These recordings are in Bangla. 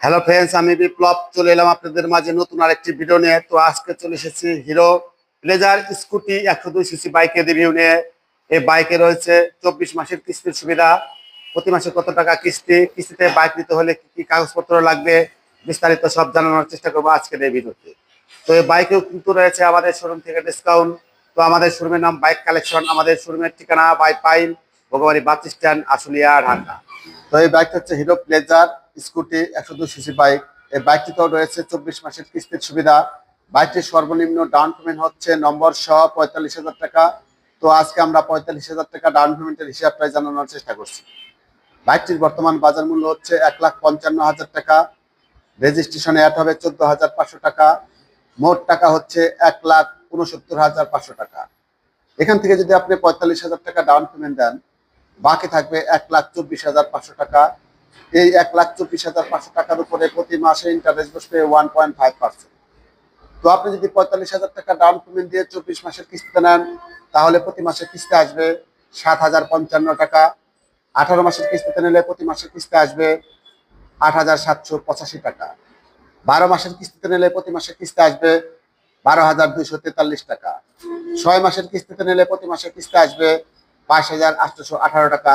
হ্যালো ফ্রেন্ডস আমি বিপ্লব, চলে এলাম আপনাদের মাঝে নতুন আরেকটি ভিডিও নিয়ে। তো আজকে চলে এসেছি হিরো প্লেজার স্কুটি একশো দুই সিসি বাইকের রিভিউ নিয়ে। এই বাইকে রয়েছে চব্বিশ মাসের কিস্তির সুবিধা। প্রতি মাসে কত টাকা কিস্তি? কিস্তিতে বাইক নিতে হলে কি কি কাগজপত্র লাগবে? বিস্তারিত সব জানানোর চেষ্টা করব আজকের এই ভিডিওতে তো। এই বাইকেও কিন্তু রয়েছে আমাদের শোরুম থেকে ডিসকাউন্ট তো আমাদের শোরুমের নাম বাইক কালেকশন আমাদের শোরুমের ঠিকানা Baipail ভগবানী bus stand Ashulia, Dhaka. তো এই বাইকটা হচ্ছে হিরো প্লেজার স্কুটি, একশো দুই সিসি বাইক। এই বাইকটিতেও রয়েছে চব্বিশ মাসের কিস্তির সুবিধা। বাইকটির সর্বনিম্ন ডাউন পেমেন্ট হচ্ছে নম্বর সহ পঁয়তাল্লিশ হাজার টাকা। তো আজকে আমরা পঁয়তাল্লিশ হাজার টাকা ডাউন পেমেন্টের হিসাবটাই জানানোর চেষ্টা করছি। বাইকটির বর্তমান বাজার মূল্য হচ্ছে এক লাখ পঞ্চান্ন হাজার টাকা। রেজিস্ট্রেশনে অ্যাড হবে চোদ্দ হাজার পাঁচশো টাকা। মোট টাকা হচ্ছে এক লাখ উনসত্তর হাজার পাঁচশো টাকা। এখান থেকে যদি আপনি পঁয়তাল্লিশ হাজার টাকা ডাউন পেমেন্ট দেন, বাকি থাকবে এক লাখ চব্বিশ হাজার পাঁচশো টাকা। এই এক লাখ চব্বিশ হাজার পাঁচশো টাকার উপরে প্রতি মাসে ইন্টারেস্ট বসবে ওয়ান পয়েন্ট ফাইভ পার্সেন্ট তো আপনি যদি পঁয়তাল্লিশ হাজার টাকা ডাউন পেমেন্ট দিয়ে চব্বিশ মাসের কিস্তিতে নেন, তাহলে প্রতি মাসে কিস্তি আসবে সাত হাজার পঞ্চান্ন টাকা। আঠারো মাসের কিস্তিতে নিলে প্রতি মাসে কিস্তি আসবে আট হাজার সাতশো পঁচাশি টাকা। বারো মাসের কিস্তিতে নিলে প্রতি মাসে কিস্তি আসবে বারো হাজার দুইশো তেতাল্লিশ টাকা। ছয় মাসের কিস্তিতে নিলে প্রতি মাসে কিস্তি আসবে বাইশ হাজার আটশোশো আঠারো টাকা।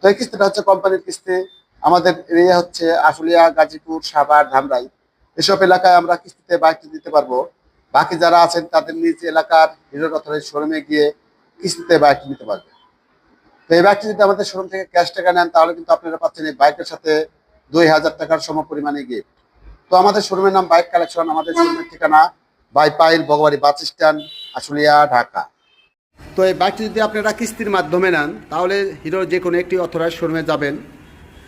তো এই কিস্তিটা হচ্ছে কোম্পানির কিস্তি। আমাদের এরিয়া হচ্ছে আশুলিয়া, গাজীপুর, সাভার, ধামরাই। এসব এলাকায় আমরা কিস্তিতে বাইকটি দিতে পারব। বাকি যারা আছেন, তাদের নিজ এলাকার হিরোর শোরুমে গিয়ে কিস্তিতে বাইকটি নিতে পারবে। তো এই বাইকটি যদি আমাদের শোরুম থেকে ক্যাশ টাকা নেন, তাহলে কিন্তু আপনারা পাচ্ছেন এই বাইকের সাথে দুই হাজার টাকার সম পরিমাণে গিফট তো আমাদের শোরুমের নাম বাইক কালেকশন, আমাদের শোরুমের ঠিকানা Baipail Bhagbari bus stand, Ashulia, Dhaka. তো এই বাইকটি যদি আপনারা কিস্তির মাধ্যমে নেন, তাহলে হিরোর যে কোনো একটি অথরাইজ শোরুমে যাবেন।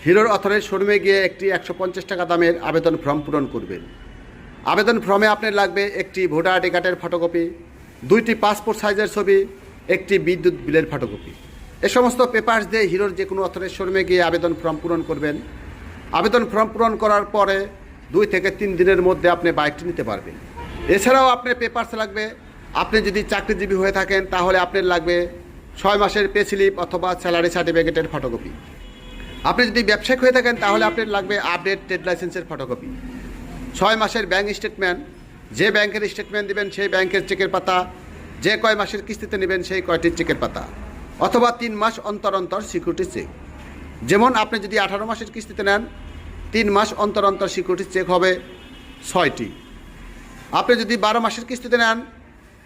হিরোর অথরাইজ শোরুমে গিয়ে একটি একশো পঞ্চাশ টাকা দামের আবেদন ফর্ম পূরণ করবেন। আবেদন ফর্মে আপনার লাগবে একটি ভোটার আইডি কার্ডের ফটোকপি, দুইটি পাসপোর্ট সাইজের ছবি, একটি বিদ্যুৎ বিলের ফটোকপি। এ সমস্ত পেপার্স দিয়ে হিরোর যে কোনো অথরাইজ শোরুমে গিয়ে আবেদন ফর্ম পূরণ করবেন। আবেদন ফর্ম পূরণ করার পরে দুই থেকে তিন দিনের মধ্যে আপনি বাইকটি নিতে পারবেন। এছাড়াও আপনার পেপার্স লাগবে আপনি যদি চাকরিজীবী হয়ে থাকেন, তাহলে আপনার লাগবে ছয় মাসের পে স্লিপ অথবা স্যালারি সার্টিফিকেটের ফটোকপি। আপনি যদি ব্যবসায়িক হয়ে থাকেন, তাহলে আপনার লাগবে আপডেট ট্রেড লাইসেন্সের ফটোকপি। ছয় মাসের ব্যাঙ্ক স্টেটমেন্ট, যে ব্যাংকের স্টেটমেন্ট দেবেন, সেই ব্যাংকের চেকের পাতা, যে কয় মাসের কিস্তিতে নেবেন, সেই কয়টির চেকের পাতা, অথবা তিন মাস অন্তর অন্তর সিকিউরিটি চেক। যেমন আপনি যদি আঠারো মাসের কিস্তিতে নেন, তিন মাস অন্তর অন্তর সিকিউরিটি চেক হবে ছয়টি। আপনি যদি বারো মাসের কিস্তিতে নেন